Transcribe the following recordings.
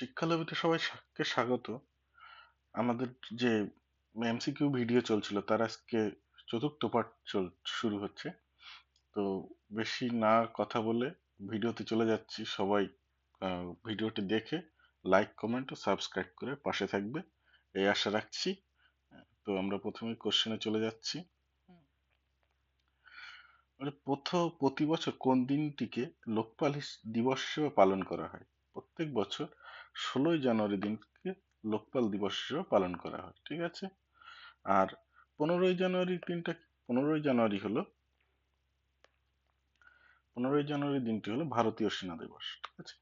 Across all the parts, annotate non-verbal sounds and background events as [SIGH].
শিক্ষালাভিতে সবাইকে স্বাগত। আমাদের যে এমসিকিউ ভিডিও চলছিল, তার আজকে চতুর্থ পার্ট চল, শুরু হচ্ছে। তো বেশি না কথা বলে ভিডিওতে চলে যাচ্ছি। সবাই ভিডিওটি দেখে লাইক কমেন্ট ও সাবস্ক্রাইব করে পাশে থাকবে। এই আশা রাখছি। তো আমরা প্রথমে কোশ্চেনে চলে যাচ্ছি। মানে প্রথম প্রতি বছর কোন দিনটিকে লোকপাল দিবস হিসেবে পালন করা হয়? প্রত্যেক বছর ষোলোই জানুয়ারি দিনকে লোকপাল দিবস হিসেবে পালন করা হয়, ঠিক আছে? আর পনেরোই জানুয়ারি দিনটা, পনেরোই জানুয়ারি হলো, পনেরোই জানুয়ারি দিনটি হলো ভারতীয় সেনা দিবস, ঠিক আছে?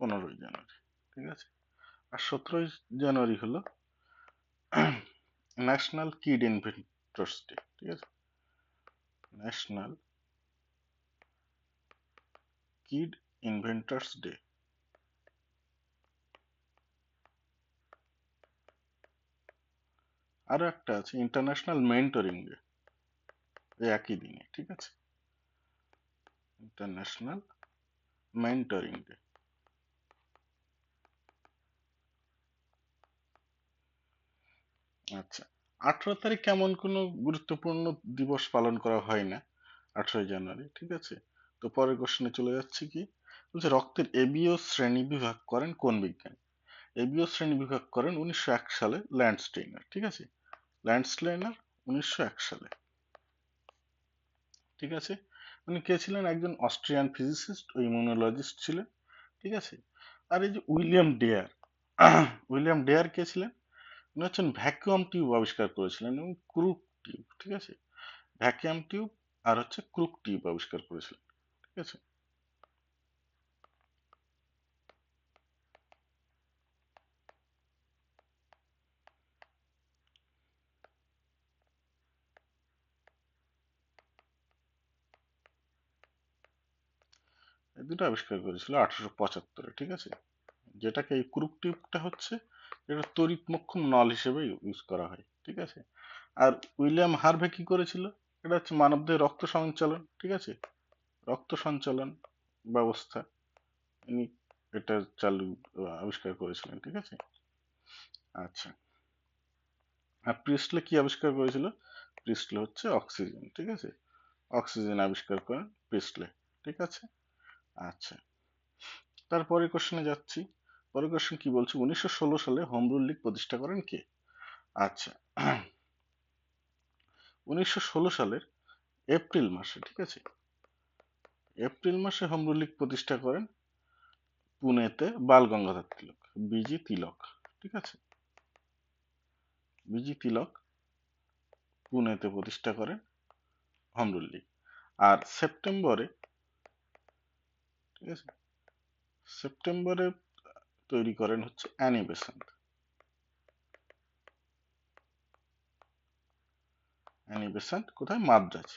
পনেরোই জানুয়ারি, ঠিক আছে? আর সতেরোই জানুয়ারি হলো ন্যাশনাল কিড ইনভেন্টর্স ডে ঠিক আছে? ন্যাশনাল কিড ইনভেন্টর্স ডে আরও একটা আছে ইন্টারন্যাশনাল মেন্টরিং ডে একই দিনে, ঠিক আছে? ইন্টারন্যাশনাল মেন্টরিং ডে আচ্ছা আঠারো তারিখ এমন কোনো গুরুত্বপূর্ণ দিবস পালন করা হয় না, আঠারোই জানুয়ারি, ঠিক আছে? তো পরের কোশ্চেনে চলে যাচ্ছি কি? বলছে, রক্তের এবিও শ্রেণি বিভাগ করেন কোন বিজ্ঞানী? এবিও শ্রেণি বিভাগ করেন উনিশশো এক সালে ল্যান্ডস্টেইনার, ঠিক আছে? ল্যান্ডস্টেইনার উনিশশো এক সালে। ঠিক আছে? উনি কে ছিলেন? একজন অস্ট্রিয়ান ফিজিসিস্ট ও ইমিউনোলজিস্ট ছিলেন, ঠিক আছে? আর এই যে উইলিয়াম ডেয়ার উইলিয়াম ডেয়ার কে ছিলেন? উনি হচ্ছেন ভ্যাকুয়াম টিউব আবিষ্কার করেছিলেন এবং ক্রুক টিউব ঠিক আছে? ভ্যাকুয়াম টিউব আর হচ্ছে ক্রুক টিউব আবিষ্কার করেছিলেন, ঠিক আছে? দুটো আবিষ্কার করেছিল আঠারোশো পঁচাত্তরে, ঠিক আছে? যেটাকে এই ক্রুক টিউবটা হচ্ছে এটা তড়িৎমক্ষম নল হিসেবে ইউজ করা হয়, ঠিক আছে? আর উইলিয়াম হার্ভে কি করেছিল? এটা হচ্ছে মানবদেহের রক্ত সঞ্চালন, ঠিক আছে? রক্ত সঞ্চালন ব্যবস্থা ইনি এটা চালু, আবিষ্কার করেছিলেন, ঠিক আছে? আচ্ছা। আর প্রিস্টলে কি আবিষ্কার করেছিল? প্রিস্টলে হচ্ছে অক্সিজেন, ঠিক আছে? অক্সিজেন আবিষ্কার করেন প্রিস্টলে, ঠিক আছে? আচ্ছা। তারপরে কোশ্চেনে যাচ্ছি। পরের কোশ্চেন কি বলছে? উনিশশো ষোলো সালে হোম রুল লীগ প্রতিষ্ঠা করেন কে? আচ্ছা। উনিশশো ষোলো সালের এপ্রিল মাসে, ঠিক আছে? এপ্রিল মাসে হোম রুল লীগ প্রতিষ্ঠা করেন পুনেতে বাল গঙ্গাধর তিলক, বিজি তিলক, ঠিক আছে? বিজি তিলক পুনেতে প্রতিষ্ঠা করেন হোম রুল লীগ। আর সেপ্টেম্বরে, ঠিক আছে? সেপ্টেম্বরে তৈরি করেন হচ্ছে অ্যানি বেসান্ত অ্যানি বেসান্ত কোথায়? মাদ্রাজ।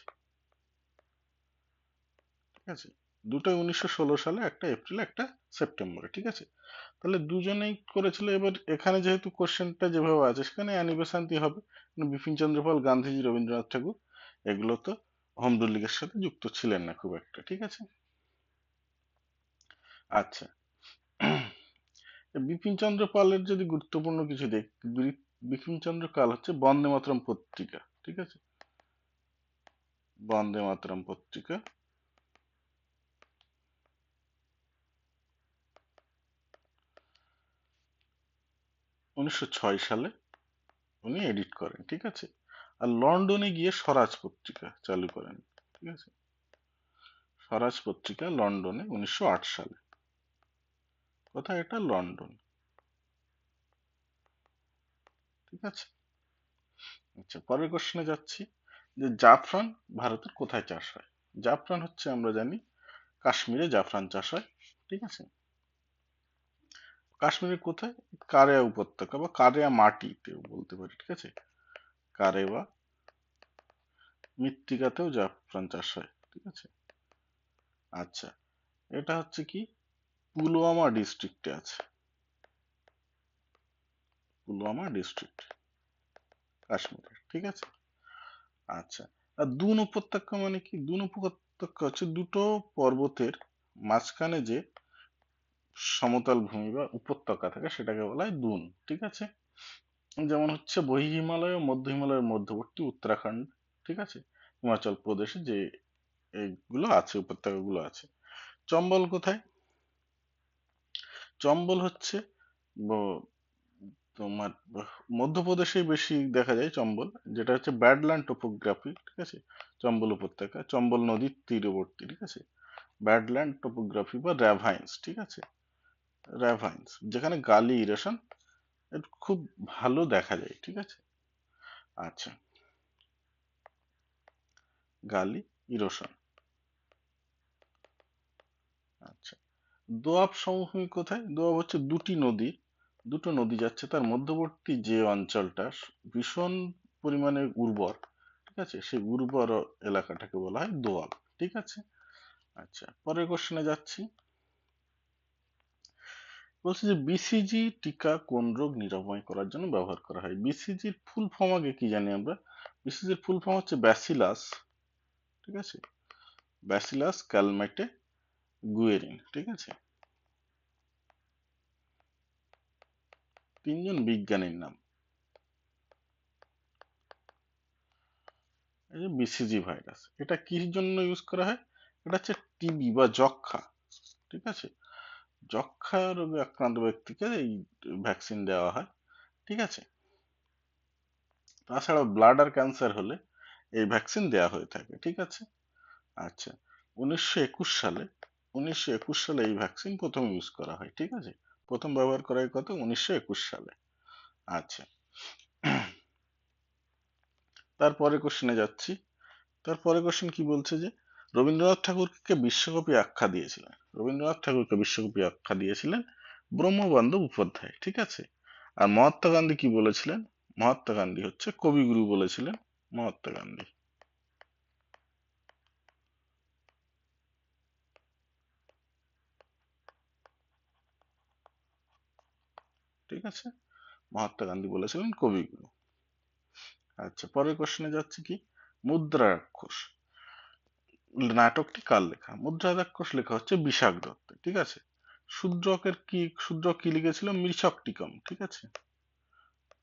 ঠিক আছে? দুটোই উনিশশো ষোলো সালে, একটা এপ্রিল, একটা সেপ্টেম্বরে, ঠিক আছে? তাহলে দুজনেই করেছিল। এবার এখানে যেহেতু কোশ্চেনটা যেভাবে আছে, সেখানে অ্যানি বেসান্তি হবে বিপিন চন্দ্রপাল গান্ধীজি, রবীন্দ্রনাথ ঠাকুর, এগুলো তো হোম রুল লীগের সাথে যুক্ত ছিলেন না খুব একটা, ঠিক আছে? আচ্ছা। বিপিন চন্দ্র পালের যদি গুরুত্বপূর্ণ কিছু দেখ বিপিন চন্দ্র কাল হচ্ছে বন্দে মাতরম পত্রিকা, ঠিক আছে? বন্দে মাতরম পত্রিকা। উনিশশো ছয় সালে উনি এডিট করেন, ঠিক আছে? আর লন্ডনে গিয়ে স্বরাজ পত্রিকা চালু করেন, ঠিক আছে? স্বরাজ পত্রিকা লন্ডনে উনিশশো আট সালে। কোথায়? এটা লন্ডন। ঠিক আছে? আচ্ছা পরের কোশ্চেনে যাচ্ছি। যে জাফরান ভারতের কোথায় চাষ হয়? জাফরান হচ্ছে, আমরা জানি, কাশ্মীরে জাফরান চাষ হয়। ঠিক আছে? কাশ্মীরের কোথায়? কারেয়া উপত্যকা বা কারেয়া মাটিতেও বলতে পারি, ঠিক আছে? কারেওয়া মৃত্তিকাতেও জাফরান চাষ হয়, ঠিক আছে? আচ্ছা এটা হচ্ছে কি? পুলওয়ামা ডিস্ট্রিক্টে আছে। পুলওয়ামা ডিস্ট্রিক্ট কাশ্মীরের, ঠিক আছে? আচ্ছা আর দুন উপত্যকা মানে কি? দুন উপত্যকা হচ্ছে দুটো পর্বতের মাঝখানে যে সমতল ভূমি বা উপত্যকা থাকে, সেটাকে বলা হয় দুন, ঠিক আছে? যেমন হচ্ছে বহি হিমালয় ও মধ্য হিমালয়ের মধ্যবর্তী উত্তরাখণ্ড, ঠিক আছে? হিমাচল প্রদেশে যে এইগুলো আছে, উপত্যকাগুলো আছে। চম্বল কোথায়? চম্বল হচ্ছে তোমার মধ্যপ্রদেশেই বেশি দেখা যায় চম্বল, যেটা হচ্ছে ব্যাডল্যান্ড টোপোগ্রাফি ঠিক আছে? চম্বল উপত্যকা, চম্বল নদীর তীরবর্তী, ঠিক আছে? ব্যাডল্যান্ড টোপোগ্রাফি বা র্যাভাইন্স, ঠিক আছে? র্যাভাইন্স, যেখানে গালি, ইরেশন খুব ভালো দেখা যায়, ঠিক আছে? আচ্ছা। গালি, ইরোশন। আচ্ছা। দোয়াব সমভূমি কোথায়? দোয়াব হচ্ছে দুটি নদী। দুটো নদী যাচ্ছে, তার মধ্যবর্তী যে অঞ্চলটা ভীষণ পরিমাণে উর্বর, ঠিক আছে? সেই উর্বর এলাকাটাকে বলা হয় দোয়াব, ঠিক আছে? আচ্ছা পরের কোশ্চেনে যাচ্ছি। বলছে যে বিসিজি টিকা কোন রোগ নিরাময় করার জন্য ব্যবহার করা হয়? বিসিজির ফুল ফর্ম আগে কি জানি আমরা? বিসিজির ফুল ফর্ম হচ্ছে ব্যাসিলাস ঠিক আছে? ব্যাসিলাস ক্যালমেটে গুয়েরিন, ঠিক আছে? তিনজন বিজ্ঞানীর নাম। এই যে বিসিজি ভাইরাস এটা কির জন্য ইউজ করা হয়? এটা হচ্ছে টিবি বা যক্ষা ঠিক আছে? যক্ষা রোগে আক্রান্ত ব্যক্তিকে এই ভ্যাকসিন দেওয়া হয়, ঠিক আছে? তাছাড়া ব্লাডার ক্যান্সার হলে এই ভ্যাকসিন দেওয়া হয়ে থাকে, ঠিক আছে? আচ্ছা উনিশশো একুশ সালে উনিশশো একুশ সালে এই ভ্যাকসিন প্রথম ইউজ করা হয়, ঠিক আছে? প্রথম ব্যবহার করা হয় কত? উনিশশো একুশ সালে। আচ্ছা। তারপরে কোশ্চেনে যাচ্ছি। তারপরে কোশ্চেন কি বলছে যে, রবীন্দ্রনাথ ঠাকুরকে বিশ্বকবি আখ্যা দিয়েছিলেন। রবীন্দ্রনাথ ঠাকুরকে বিশ্বকবি আখ্যা দিয়েছিলেন ব্রহ্মবান্ধব উপাধ্যায়, ঠিক আছে? আর মহাত্মা গান্ধী কি বলেছিলেন? মহাত্মা গান্ধী হচ্ছে কবিগুরু বলেছিলেন মহাত্মা গান্ধী। ঠিক আছে? মহাত্মা গান্ধী বলেছিলেন কবিগুরু। আচ্ছা পরের কোশ্চেনে যাচ্ছে কি? মুদ্রা রাক্ষস নাটকটি কার লেখা? মুদ্রা রাক্ষস লেখা হচ্ছে বিশাখ দত্ত, ঠিক আছে? শূদ্রকের কি শূদ্রক কি লিখেছিল? মৃছক টিকম, ঠিক আছে?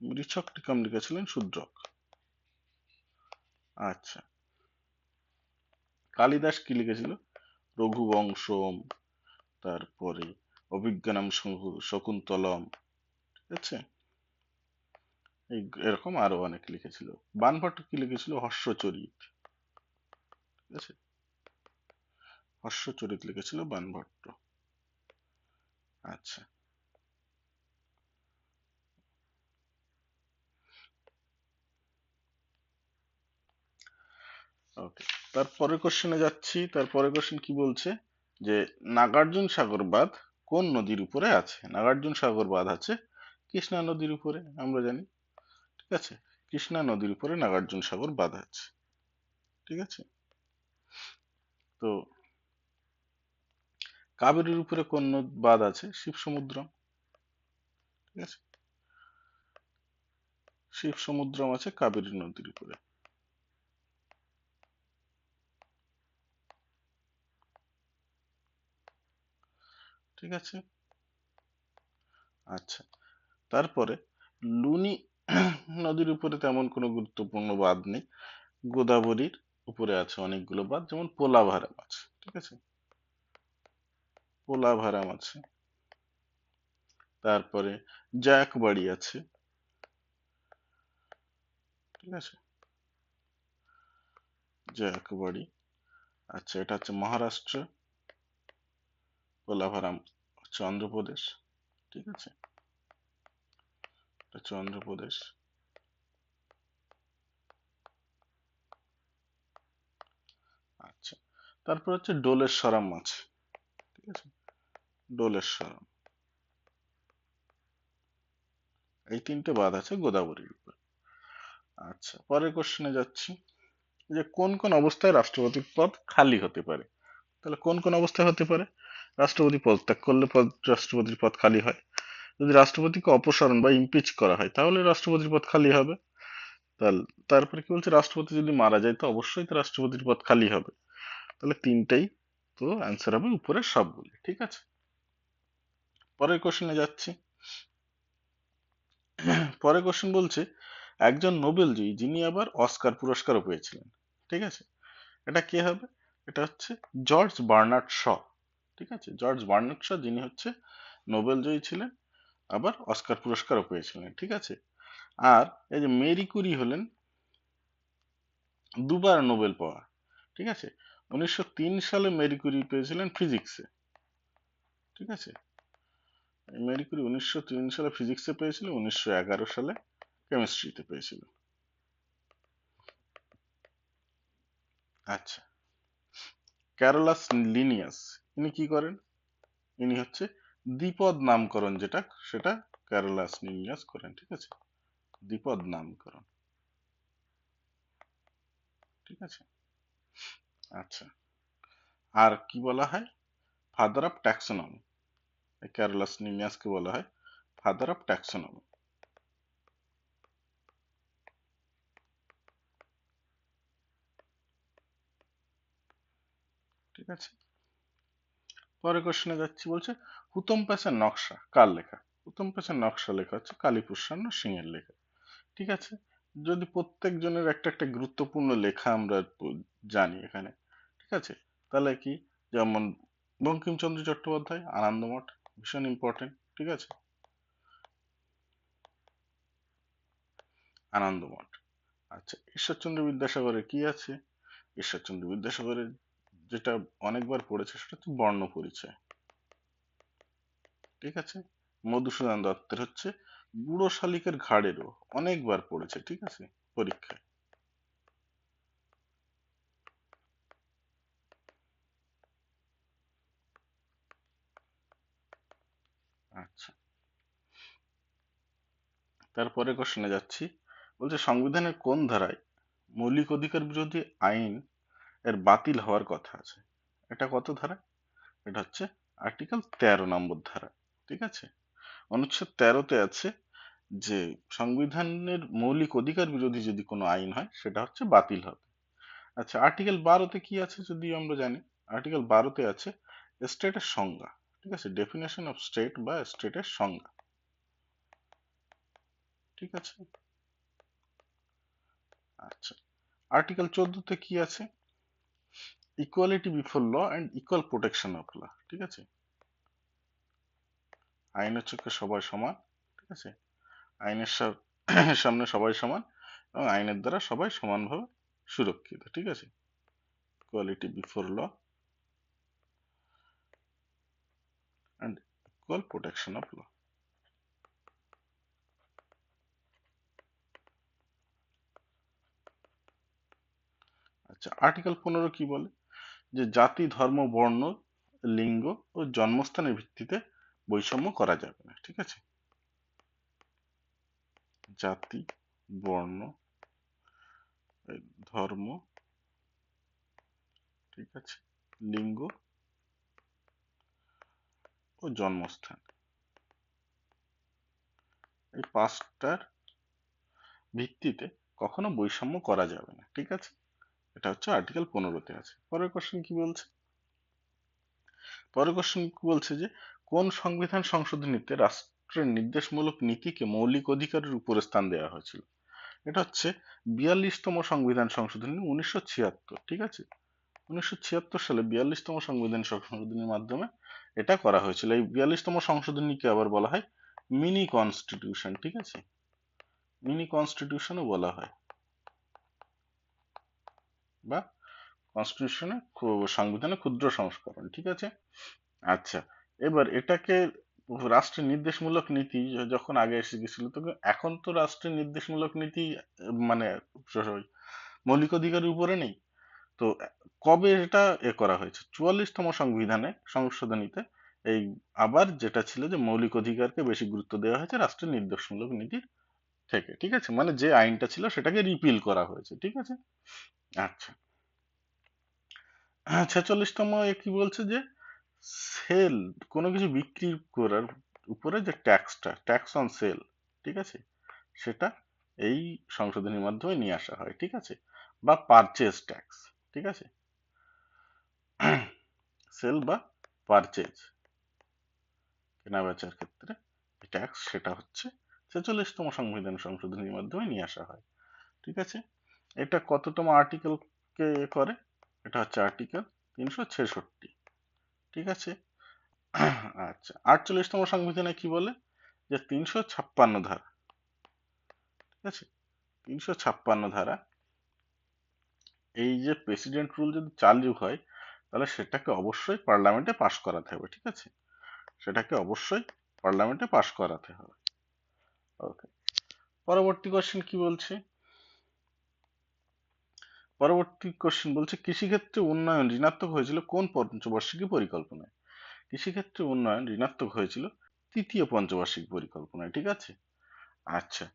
মৃছক টিকম লিখেছিলেন শূদ্রক আচ্ছা। কালিদাস কি লিখেছিল? রঘুবংশম, তারপরে অভিজ্ঞানম শকুন্তলম আছে? এই এরকম আরও অনেক লিখেছিল। বানভট্ট কি লিখেছিল? হর্ষচরিত। ঠিক আছে? হর্ষচরিত লিখেছিল বানভট্ট। আচ্ছা। ওকে তারপরে কোশ্চেনে যাচ্ছি। তারপরে কোশ্চেন কি বলছে? যে নাগার্জুন সাগর বাঁধ কোন নদীর উপরে আছে? নাগার্জুন সাগর বাঁধ আছে কৃষ্ণা নদীর উপরে, আমরা জানি, ঠিক আছে? কৃষ্ণা নদীর উপরে নাগার্জুন সাগর বাঁধ আছে, ঠিক আছে? তো কাবেরীর উপরে কোন বাঁধ আছে? শিব সমুদ্রম ঠিক আছে? শিব সমুদ্রম আছে কাবেরী নদীর উপরে। ঠিক আছে? আচ্ছা। তারপরে লুনি নদীর উপরে তেমন কোনো গুরুত্বপূর্ণ বাঁধ নেই। গোদাবরীর উপরে আছে অনেকগুলো বাঁধ, যেমন পোলাভারাম আছে, ঠিক আছে? পোলাভারাম আছে। তারপরে জায়কবাড়ি আছে, ঠিক আছে? জায়কবাড়ি আচ্ছা এটা হচ্ছে মহারাষ্ট্র। পোলাভারাম হচ্ছে অন্ধ্রপ্রদেশ, ঠিক আছে? হচ্ছে অন্ধ্রপ্রদেশ আচ্ছা তারপর হচ্ছে ডোলেশ্বরাম মাছ ঠিক আছে? ডোলেশ্বরাম। এই তিনটে বাদ আছে গোদাবরীর উপর। আচ্ছা পরের কোশ্চেনে যাচ্ছি। যে কোন কোন অবস্থায় রাষ্ট্রপতির পদ খালি হতে পারে? তাহলে কোন কোন অবস্থায় হতে পারে? রাষ্ট্রপতি পদত্যাগ করলে পদ, রাষ্ট্রপতির পদ খালি হয়। যদি রাষ্ট্রপতিকে অপসারণ বা ইমপিচ করা হয়, তাহলে রাষ্ট্রপতির পদ খালি হবে। তাহলে তারপরে কি বলছে? রাষ্ট্রপতি যদি মারা যায়, তো অবশ্যই তো রাষ্ট্রপতির পদ খালি হবে। তাহলে তিনটাই তো অ্যান্সার হবে উপরের সবগুলি, ঠিক আছে? পরের কোশ্চেনে যাচ্ছি। পরের কোশ্চেন বলছে, একজন নোবেলজয়ী যিনি আবার অস্কার পুরস্কারও পেয়েছিলেন, ঠিক আছে? এটা কে হবে? এটা হচ্ছে জর্জ বার্নার্ড শ, ঠিক আছে? জর্জ বার্নার্ড শ যিনি হচ্ছে নোবেলজয়ী ছিলেন। আবার অস্কার পুরস্কারও পেয়েছিলেন, ঠিক আছে? আর এই যে মেরি কুরি হলেন, দুবার নোবেল পাওয়া ঠিক আছে? উনিশশো সালে মেরি কুরি পেয়েছিলেন ফিজিক্সে, ঠিক আছে? মেরি কুরি উনিশশো সালে ফিজিক্সে পেয়েছিল উনিশশো সালে কেমিস্ট্রিতে পেয়েছিল আচ্ছা ক্যারোলাস লিনিয়াস, ইনি কি করেন? ইনি হচ্ছে দ্বিপদ নামকরণ যেটা, সেটা ক্যারোলাস লিনিয়াস করেন, ঠিক আছে? দ্বিপদ নামকরণ। ঠিক আছে? আচ্ছা। আর কি বলা হয়? ফাদার অফ ট্যাক্সোনমি ক্যারোলাস লিনিয়াসকে বলা হয় ফাদার অফ ট্যাক্সোনমি ঠিক আছে? পরের কোশ্চেনে যাচ্ছি বলছে হুতম প্যাসের নকশা, কার লেখা? হুতম প্যাসের নকশা লেখা হচ্ছে কালীপ্রসন্ন সিং এর লেখা। ঠিক আছে? যদি প্রত্যেকজনের একটা একটা গুরুত্বপূর্ণ লেখা আমরা জানি এখানে। ঠিক আছে? তাহলে কি? যেমন বঙ্কিমচন্দ্র চট্টোপাধ্যায়, আনন্দমঠ, ভীষণ ইম্পর্টেন্ট ঠিক আছে? আনন্দমঠ। আচ্ছা ঈশ্বরচন্দ্র বিদ্যাসাগরের কি আছে? ঈশ্বরচন্দ্র বিদ্যাসাগরের যেটা অনেকবার পড়েছে সেটা হচ্ছে বর্ণ পরিচয়। ঠিক আছে? মধুসূদন দত্তের হচ্ছে বুড়ো শালিকের ঘাড়েরও অনেকবার পড়েছে, ঠিক আছে? পরীক্ষায়। আচ্ছা। তারপরে কোশ্চেনে যাচ্ছি। বলছে, সংবিধানের কোন ধারায় মৌলিক অধিকার বিরোধী আইন এর বাতিল হওয়ার কথা আছে? এটা কত ধারা? এটা হচ্ছে আর্টিকেল তেরো নম্বর ধারা। ঠিক আছে? অনুচ্ছেদ তেরোতে আছে যে, সংবিধানের মৌলিক অধিকার বিরোধী যদি কোনো আইন হয়, সেটা হচ্ছে বাতিল হবে। আচ্ছা আর্টিকেল বারোতে কি আছে যদি আমরা জানি? আর্টিকেল বারোতে আছে স্টেটের সংজ্ঞা, ঠিক আছে? ডেফিনেশন অফ স্টেট বা স্টেটের সংজ্ঞা। ঠিক আছে? আচ্ছা আর্টিকেল চোদ্দতে কি আছে? Equality before law and equal protection of law ঠিক আছে? আইনের চোখে সবাই সমান, ঠিক আছে? আইনের [CLEARS THROAT] সামনে সবাই সমান এবং আইনের দ্বারা সবাই সমানভাবে সুরক্ষিত, ঠিক আছে? Quality before law and equal protection of law আচ্ছা আর্টিকেল পনেরো কি বলে? যে জাতি, ধর্ম, বর্ণ, লিঙ্গ ও জন্মস্থানের ভিত্তিতে বৈষম্য করা যাবে না, ঠিক আছে? জাতি, বর্ণ ধর্ম, ঠিক আছে? লিঙ্গ ও জন্মস্থান। এই পাঁচটার ভিত্তিতে কখনো বৈষম্য করা যাবে না, ঠিক আছে? এটা হচ্ছে আর্টিকেল পনেরোতে আছে। পরের কোশ্চেন কি বলছে? পরের কোশ্চেন কি বলছে যে কোন সংবিধান সংশোধনীতে রাষ্ট্রের নির্দেশমূলক নীতিকে মৌলিক অধিকারের উপরে স্থান দেওয়া হয়েছিল? এটা হচ্ছে বিয়াল্লিশতম সংবিধান সংশোধনী উনিশশো ছিয়াত্তর, ঠিক আছে? উনিশশো ছিয়াত্তর সালে বিয়াল্লিশতম সংবিধান সংশোধনীর মাধ্যমে এটা করা হয়েছিল। এই বিয়াল্লিশতম সংশোধনীকে আবার বলা হয় মিনি কনস্টিটিউশন, ঠিক আছে? মিনি কনস্টিটিউশনও বলা হয়। বা কনস্টিটিউশনে সংবিধানে ক্ষুদ্র সংস্করণ, ঠিক আছে? আচ্ছা এবার এটাকে রাষ্ট্রের নির্দেশমূলক নীতি যখন আগে এসে গেছিল তখন এখন তো রাষ্ট্রের নির্দেশমূলক নীতি মানে মৌলিক অধিকারের উপরে নেই। তো কবে এটা এ করা হয়েছে? চুয়াল্লিশতম সংবিধানে, সংশোধনীতে এই আবার যেটা ছিল যে মৌলিক অধিকারকে বেশি গুরুত্ব দেওয়া হয়েছে রাষ্ট্রের নির্দেশমূলক নীতির থেকে, ঠিক আছে? মানে যে আইনটা ছিল সেটাকে রিপিল করা হয়েছে, ঠিক আছে? আচ্ছা। ছেচল্লিশতম কি বলছে যে সেল কোনো কিছু বিক্রি করার উপরে যে ট্যাক্সটা ট্যাক্স অন সেল ঠিক আছে? সেটা এই সংশোধনীর মাধ্যমে নিয়ে আসা হয়, ঠিক আছে? বা পারচেজ ট্যাক্স ঠিক আছে? সেল বা পারচেজ কেনা বেচার ক্ষেত্রে ট্যাক্স সেটা হচ্ছে ছেচল্লিশতম সংবিধান সংশোধনীর মাধ্যমে নিয়ে আসা হয়, ঠিক আছে? এটা কততম আর্টিকেলকে করে? এটা হচ্ছে আর্টিকেল তিনশো ছেষট্টি। ঠিক আছে? আচ্ছা আটচল্লিশতম সংবিধানে কি বলে? যে তিনশো ছাপ্পান্ন ধারা। ঠিক আছে? তিনশো ছাপ্পান্ন ধারা। এই যে প্রেসিডেন্ট রুল যদি চালু হয়, তাহলে সেটাকে অবশ্যই পার্লামেন্টে পাশ করাতে হবে, ঠিক আছে? সেটাকে অবশ্যই পার্লামেন্টে পাশ করাতে হবে। ওকে পরবর্তী কোশ্চেন কি বলছে? পরবর্তী কোশ্চেন বলছে, কৃষিক্ষেত্রে উন্নয়ন ঋণাত্মক হয়েছিল কোন পঞ্চবার্ষিকী পরিকল্পনায়? কৃষিক্ষেত্রে উন্নয়ন ঋণাত্মক হয়েছিল তৃতীয় পঞ্চবার্ষিক পরিকল্পনায়, ঠিক আছে? আচ্ছা।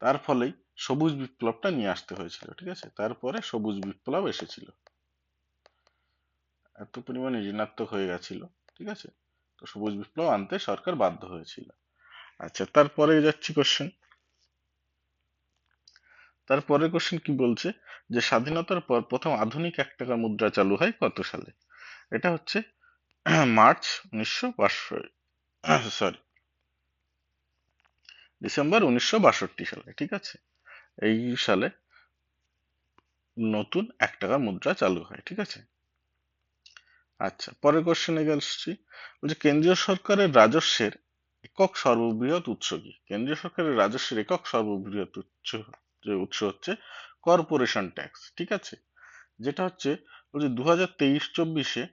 তার ফলেই সবুজ বিপ্লবটা নিয়ে আসতে হয়েছিল, ঠিক আছে? তারপরে সবুজ বিপ্লব এসেছিল। এত পরিমাণে ঋণাত্মক হয়ে গেছিল, ঠিক আছে? তো সবুজ বিপ্লব আনতে সরকার বাধ্য হয়েছিল। আচ্ছা তারপরে যাচ্ছি কোশ্চেন তারপরের কোশ্চেন কি বলছে? যে স্বাধীনতার পর প্রথম আধুনিক এক টাকার মুদ্রা চালু হয় কত সালে? এটা হচ্ছে [CLEARS THROAT] মার্চ উনিশশো সরি [CLEARS THROAT] ডিসেম্বর উনিশশো বাষট্টি সালে, ঠিক আছে? এই সালে নতুন এক টাকার মুদ্রা চালু হয়, ঠিক আছে? আচ্ছা পরের কোশ্চেনে আসছি। বলছে, কেন্দ্রীয় সরকারের রাজস্বের একক সর্ববৃহৎ উৎস কি? কেন্দ্রীয় সরকারের রাজস্বের একক সর্ববৃহৎ উৎস উৎস হচ্ছে কর্পোরেশন ট্যাক্স ঠিক আছে? যেটা হচ্ছে বলছে দু হাজার তেইশ চব্বিশে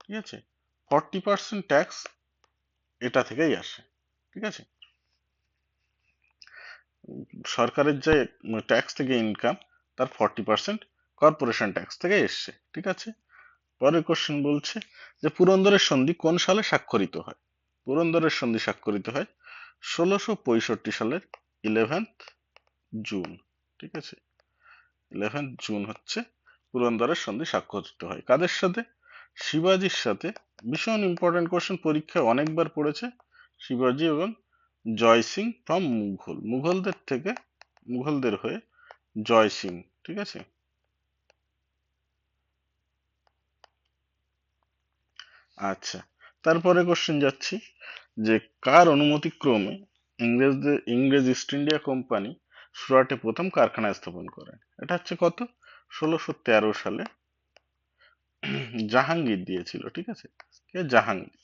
ঠিক আছে? ফর্টি পার্সেন্ট ট্যাক্স এটা থেকেই আসে, ঠিক আছে? সরকারের যে ট্যাক্স থেকে ইনকাম তার ফর্টি পার্সেন্ট কর্পোরেশন ট্যাক্স থেকে এসছে, ঠিক আছে? পরের কোশ্চেন বলছে যে পুরন্দরের সন্ধি কোন সালে স্বাক্ষরিত হয়? পুরন্দরের সন্ধি স্বাক্ষরিত হয় ষোলোশো পঁয়ষট্টি সালের ইলেভেন্থ জুন ঠিক আছে? ইলেভেন্থ জুন হচ্ছে পুরন্দরের সন্ধি স্বাক্ষরিত হয়। কাদের সাথে? শিবাজির সাথে। ভীষণ ইম্পর্টেন্ট কোশ্চেন পরীক্ষায় অনেকবার পড়েছে শিবাজি এবং জয় সিং ফ্রম মুঘল। মুঘলদের থেকে, মুঘলদের হয়ে জয় সিং, ঠিক আছে? আচ্ছা তারপরে কোশ্চেন যাচ্ছি যে কার অনুমতি ক্রমে ইংরেজদের, ইংরেজ ইস্ট ইন্ডিয়া কোম্পানি সুরাটে প্রথম কারখানা স্থাপন করেন এটা হচ্ছে কত? ষোলোশো তেরো সালে জাহাঙ্গীর দিয়েছিল, ঠিক আছে? কে? জাহাঙ্গীর।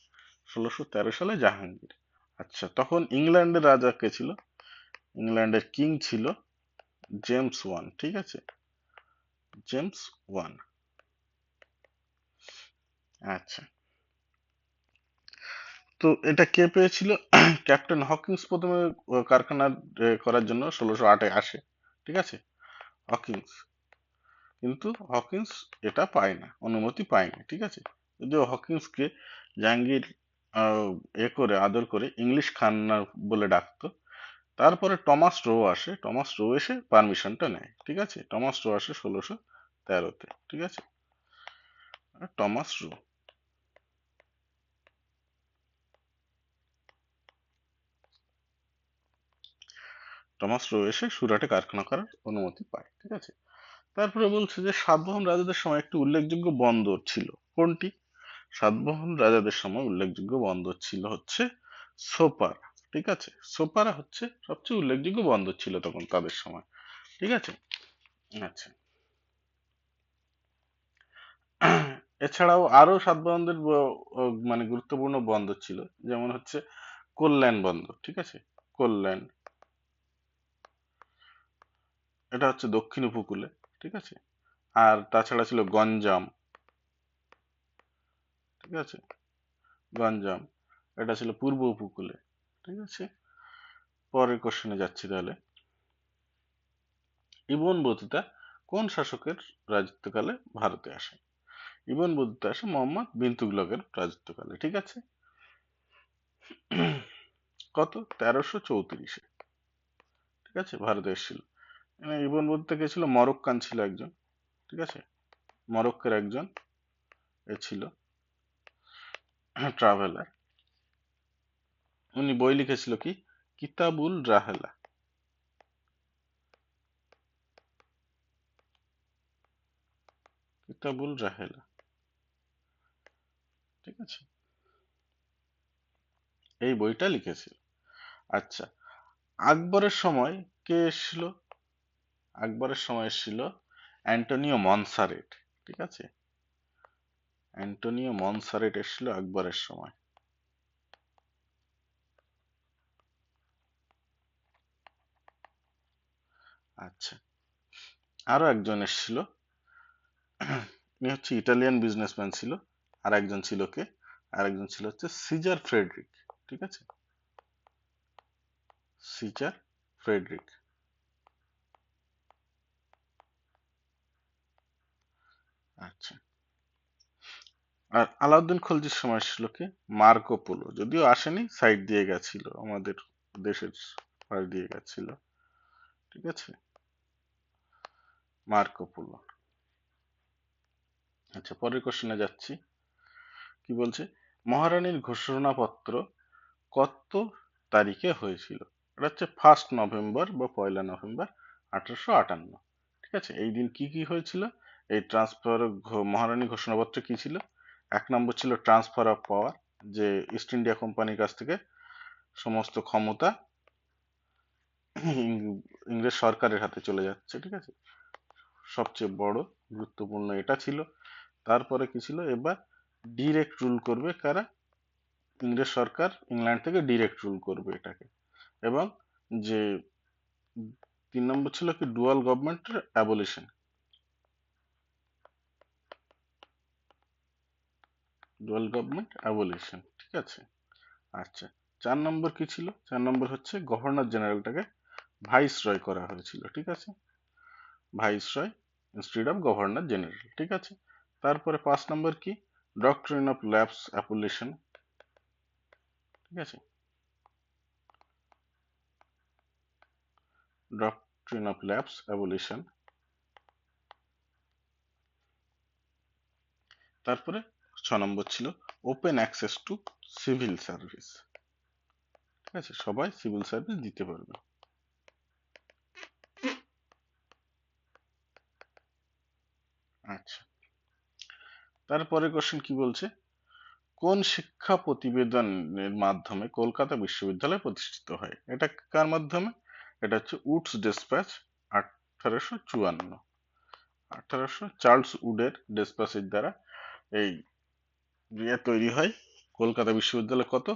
ষোলোশো তেরো সালে জাহাঙ্গীর। আচ্ছা তখন ইংল্যান্ডের রাজা কে ছিল? ইংল্যান্ডের কিং ছিল জেমস ওয়ান, ঠিক আছে? James one. আচ্ছা তো এটা কে পেয়েছিল? ক্যাপ্টেন হকিংস প্রথমে কারখানা করার জন্য ষোলোশো আটে আসে, ঠিক আছে? হকিংস। কিন্তু হকিংস এটা পায় না, অনুমতি পায় না, ঠিক আছে? যদিও হকিংসকে জাহাঙ্গীর এ করে, আদর করে ইংলিশ খান্না বলে ডাকতো, তারপরে টমাস রো আসে, টমাস রো এসে পারমিশনটা নেয়, ঠিক আছে? টমাস রো আসে ষোলোশো তেরোতে, ঠিক আছে? টমাস রো টমাস রো এসে সুরাটে কারখানা করার অনুমতি পায়, ঠিক আছে? তারপরে বলছে যে সাতবাহন রাজাদের সময় একটি উল্লেখযোগ্য বন্দর ছিল। কোনটি? সাতবাহন রাজাদের সময় উল্লেখযোগ্য বন্দর ছিল হচ্ছে সোপারা, ঠিক আছে? সোপারা হচ্ছে সবচেয়ে উল্লেখযোগ্য বন্দর ছিল তখন তাদের সময়, ঠিক আছে? আচ্ছা। এছাড়াও আরও সাতবাহনদের মানে গুরুত্বপূর্ণ বন্দর ছিল, যেমন হচ্ছে কল্যাণ বন্দর, ঠিক আছে? কল্যাণ এটা হচ্ছে দক্ষিণ উপকূলে, ঠিক আছে? আর তাছাড়া ছিল গঞ্জাম, ঠিক আছে? গঞ্জাম, এটা ছিল পূর্ব উপকূলে, ঠিক আছে? পরের কোশ্চেনে যাচ্ছি তাহলে। ইবন বতুতা কোন শাসকের রাজত্বকালে ভারতে আসে ইবন বতুতা আসে মোহাম্মদ বিন তুগলকের রাজত্বকালে, ঠিক আছে? কত? তেরোশো চৌত্রিশে, ঠিক আছে? ভারতে এসেছিল। ইবন বতুতা কে ছিল মরক্কান ছিল একজন, ঠিক আছে? মরক্কের একজন এ ছিল ট্রাভেলার উনি বই লিখেছিল কি? কিতাবুল রাহেলা। কিতাবুল রাহেলা। ঠিক আছে? এই বইটা লিখেছিল। আচ্ছা আকবরের সময় কে এসেছিল? আকবরের সময় এসেছিল অ্যান্টোনিও মনসারেট, ঠিক আছে? অ্যান্টোনিও মনসারেট এসেছিল আকবরের সময়। আচ্ছা আরও একজন এসেছিল। উনি হচ্ছে ইটালিয়ান বিজনেসম্যান ছিল, আর একজন ছিল কে? আর একজন ছিল হচ্ছে সিজার ফ্রেডরিক, ঠিক আছে? Caesar Frederick. আচ্ছা। আর আলাউদ্দিন খলজির সময় ছিল কি? Marco Polo. যদিও আসেনি সাইড দিয়ে গেছিল, আমাদের দেশের পাশ দিয়ে গেছিল। ঠিক আছে? Marco Polo. আচ্ছা পরের কোশ্চেনে যাচ্ছি। কি বলছে? মহারানীর ঘোষণাপত্র কত তারিখে হয়েছিল? এটা হচ্ছে ফার্স্ট নভেম্বর বা পয়লা নভেম্বর আঠারোশো আটান্ন। ঠিক আছে? এই দিন কি কি হয়েছিল? এই ট্রান্সফার মহারানী ঘোষণাপত্র কি ছিল? এক নম্বর ছিল ট্রান্সফার অফ পাওয়ার যে ইস্ট ইন্ডিয়া কোম্পানির কাছ থেকে সমস্ত ক্ষমতা ইংরেজ সরকারের হাতে চলে যাচ্ছে, ঠিক আছে? সবচেয়ে বড়, গুরুত্বপূর্ণ এটা ছিল। তারপরে কি ছিল? এবার ডিরেক্ট রুল করবে কারা? ইংরেজ সরকার ইংল্যান্ড থেকে ডিরেক্ট রুল করবে এটাকে। এবং যে, তিন নম্বর ছিল কি? ডুয়াল গভর্নমেন্টের অ্যাবলিশন ডুয়াল গভর্নমেন্ট অ্যাবলিশন ঠিক আছে? আচ্ছা চার নম্বর কি ছিল? চার নম্বর হচ্ছে গভর্নর জেনারেলটাকে ভাইস রয় করা হয়েছিল, ঠিক আছে? Viceroy institute of governor general ঠিক আছে? তারপরে পাঁচ নম্বর কি? ডক্টরিন অফ ল্যাবস অ্যাপোলিশন ঠিক আছে? ডক্টরিন অফ ল্যাবস অ্যাবলিশন তারপরে ছ নম্বর ছিল open access to civil service ঠিক আছে, সবাই সিভিল সার্ভিস দিতে পারবে। আচ্ছা। তারপরে কোশ্চেন কি বলছে? কোন শিক্ষা প্রতিবেদনের মাধ্যমে কলকাতা বিশ্ববিদ্যালয় প্রতিষ্ঠিত হয়? এটা কার মাধ্যমে? এটা হচ্ছে উডস ডেসপ্যাচ আঠারোশো চুয়ান্ন। আঠারোশো চার্লস উডের ডেসপ্যাচের দ্বারা এই ইয়ে তৈরি হয় কলকাতা বিশ্ববিদ্যালয় কত?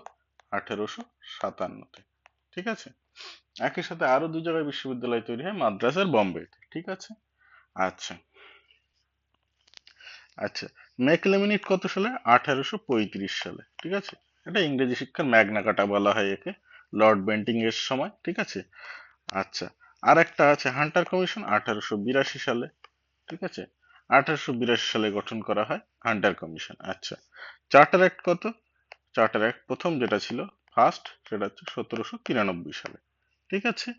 আঠেরোশো সাতান্নতে। ঠিক আছে? একই সাথে আরও দু জায়গায় বিশ্ববিদ্যালয় তৈরি হয়, মাদ্রাস আর বম্বেতে। ঠিক আছে? আচ্ছা। আচ্ছা ম্যাকলেমিনিট কত সালে? আঠারোশো পঁয়ত্রিশ সালে। ঠিক আছে? এটা ইংরেজি শিক্ষার ম্যাগনা কাটা বলা হয় একে, লর্ড বেন্টিং এর সময়। ঠিক আছে? আচ্ছা আর একটা আছে, হান্টার কমিশন আঠারোশো বিরাশি সালে। ঠিক আছে? আঠারোশো বিরাশি সালে গঠন করা হয় হান্টার কমিশন। আচ্ছা চার্টার অ্যাক্ট কত? চার্টার অ্যাক্ট প্রথম যেটা ছিল, ফার্স্ট, সেটা হচ্ছে সতেরোশো তিরানব্বই সালে। ঠিক আছে?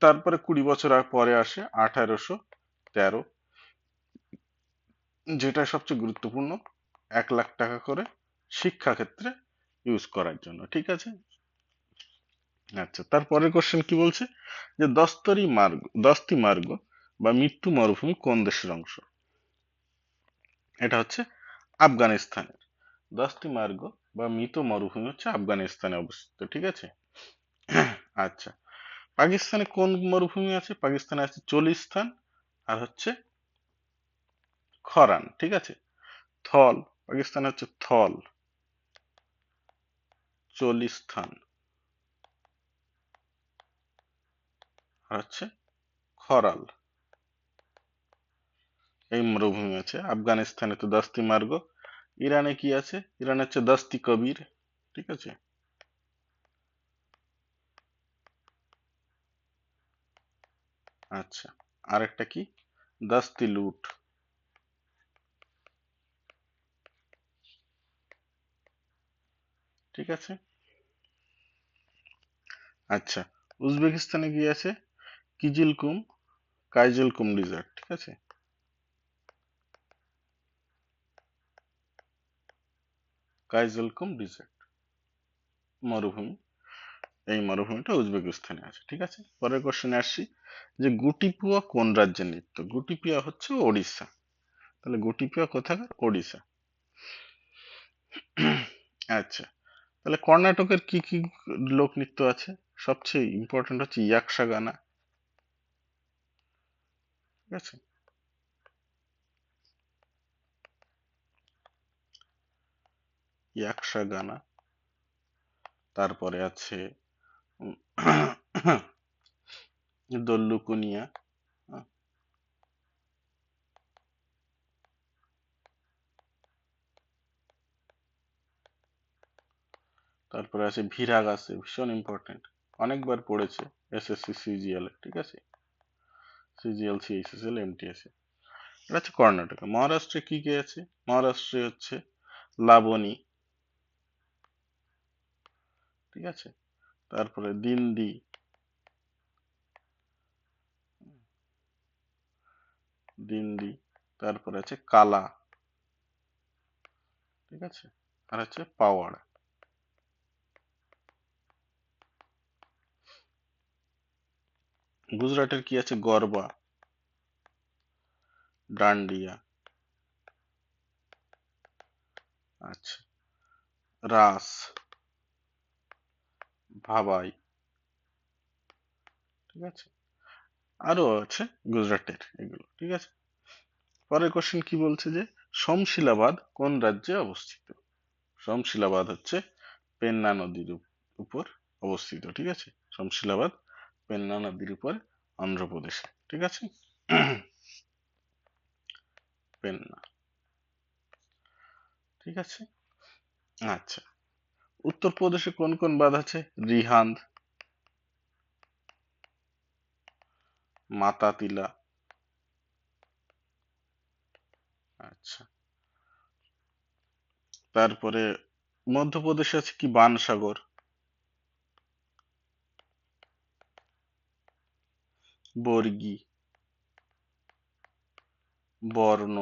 তারপরে কুড়ি বছর পরে আসে আঠারোশো তেরো। যেটা সবচেয়ে গুরুত্বপূর্ণ, এক লাখ টাকা করে শিক্ষা ক্ষেত্রে ইউজ করার জন্য। ঠিক আছে? আচ্ছা তারপরের কোশ্চেন কি বলছে? যে দস্তরি মার্গ, দস্তি মার্গ বা মৃত্যু মরুভূমি কোন দেশের অংশ? এটা হচ্ছে আফগানিস্তানের। দশটি মার্গ বা মৃত মরুভূমি হচ্ছে আফগানিস্তানে অবস্থিত, ঠিক আছে? আচ্ছা পাকিস্তানে কোন মরুভূমি আছে? পাকিস্তানে আছে চলিস্তান আর হচ্ছে খরান, ঠিক আছে? থল, পাকিস্তানে হচ্ছে থল। চলিস্তান আর হচ্ছে খরাল। এই মরুভূমি আছে। আফগানিস্তানে তো দস্তি মার্গ। ইরানে কি আছে? ইরানে হচ্ছে দস্তি কবির, ঠিক আছে? আচ্ছা আরেকটা কি? দস্তি লুট। ঠিক আছে? আচ্ছা উজবেকিস্তানে কি আছে? কিজিলকুম, কাইজেলকুম ডিজার্ট, ঠিক আছে? কাইজেলকুম ডিজার্ট মরুভূমি। এই মরুভূমিটা উজবেকিস্তানে আছে, ঠিক আছে? পরের কোশ্চেনে আসছি, যে গুটিপুয়া কোন রাজ্যের নৃত্য? গুটিপিয়া হচ্ছে ওড়িশা। তাহলে গুটিপিয়া কোথাকার? ওড়িশা। আচ্ছা তাহলে কর্ণাটকের কি কি লোকনৃত্য আছে? সবচেয়ে ইম্পর্টেন্ট হচ্ছে ইয়াকশা গানা ঠিক আছে? ইয়াকশা গানা তারপরে আছে দল্লুকুনিয়া তারপরে আছে ভিরাগ আছে ভীষণ ইম্পর্টেন্ট অনেকবার পড়েছে এসএসসি সিজিএল ঠিক আছে? সিজিএল সিএসএসএল এমটিএস এটা হচ্ছে কর্ণাটক। মহারাষ্ট্রে কি কি আছে? মহারাষ্ট্রে হচ্ছে লাবণী ঠিক আছে? তারপরে দিন্দি দিন্দি তারপরে আছে কালা। ঠিক আছে? আর হচ্ছে পাওয়াড় গুজরাটের কি আছে? গরবা। ডান্ডিয়া। আচ্ছা। রাস। ভাবাই। ঠিক আছে? আরও আছে গুজরাটের এগুলো, ঠিক আছে? পরের কোশ্চেন কি বলছে যে সমশিলাবাদ কোন রাজ্যে অবস্থিত? সমশিলাবাদ হচ্ছে পেন্না নদীর উপর অবস্থিত, ঠিক আছে? সমশিলাবাদ পেন্না নদীর উপর অন্ধ্রপ্রদেশে, ঠিক আছে? পেন্না, ঠিক আছে? আচ্ছা। উত্তরপ্রদেশে কোন কোন বাঁধ আছে? রিহান্দ, মাতাতিলা। আচ্ছা। তারপরে মধ্যপ্রদেশে আছে কি? বানসাগর। বর্গি। বর্ণ।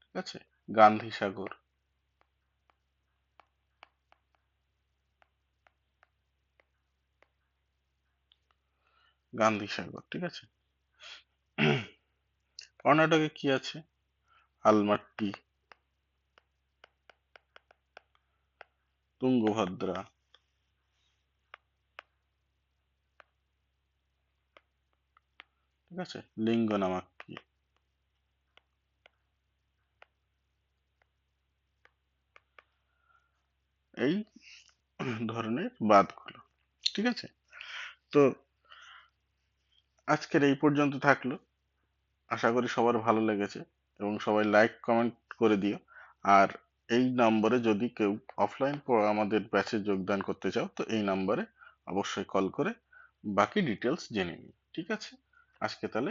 ঠিক আছে? গান্ধী সাগর গান্ধী সাগর, ঠিক আছে? কর্ণাটকে কি আছে? আলমাট্টি, তুঙ্গভদ্রা, ঠিক আছে? লিঙ্গনামাক্কি, এই ধরনের বাঁধগুলো ঠিক আছে? তো আজকের এই পর্যন্ত থাকল। আশা করি সবার ভালো লেগেছে এবং সবাই লাইক কমেন্ট করে দিও। আর এই নম্বরে যদি কেউ অফলাইন আমাদের ব্যাচে যোগদান করতে চাও, তো এই নম্বরে অবশ্যই কল করে বাকি ডিটেলস জেনে নিই ঠিক আছে? আজকে তাহলে